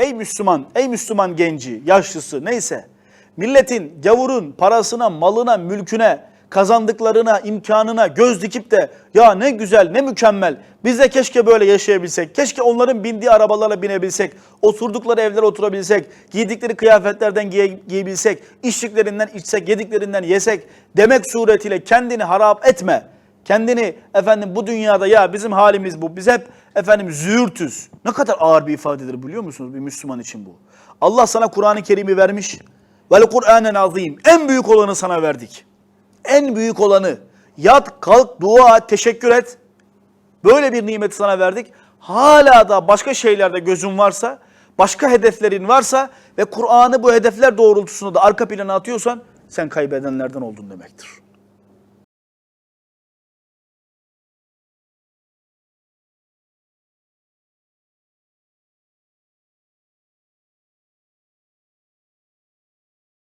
Ey Müslüman, ey Müslüman genci, yaşlısı neyse. Milletin, gavurun parasına, malına, mülküne, kazandıklarına, imkanına göz dikip de ya ne güzel, ne mükemmel. Biz de keşke böyle yaşayabilsek. Keşke onların bindiği arabalara binebilsek. Oturdukları evlere oturabilsek. Giydikleri kıyafetlerden giye- giyebilsek. içtiklerinden içsek, yediklerinden yesek. Demek suretiyle kendini harap etme. Kendini efendim bu dünyada ya bizim halimiz bu. Biz hep efendim züğürtüz. Ne kadar ağır bir ifadedir biliyor musunuz bir Müslüman için bu. Allah sana Kur'an-ı Kerim'i vermiş. Vel Kur'anen azim. En büyük olanı sana verdik. En büyük olanı. Yat, kalk, dua et, teşekkür et. Böyle bir nimeti sana verdik. Hala da başka şeylerde gözün varsa, başka hedeflerin varsa ve Kur'an'ı bu hedefler doğrultusunda da arka plana atıyorsan sen kaybedenlerden oldun demektir.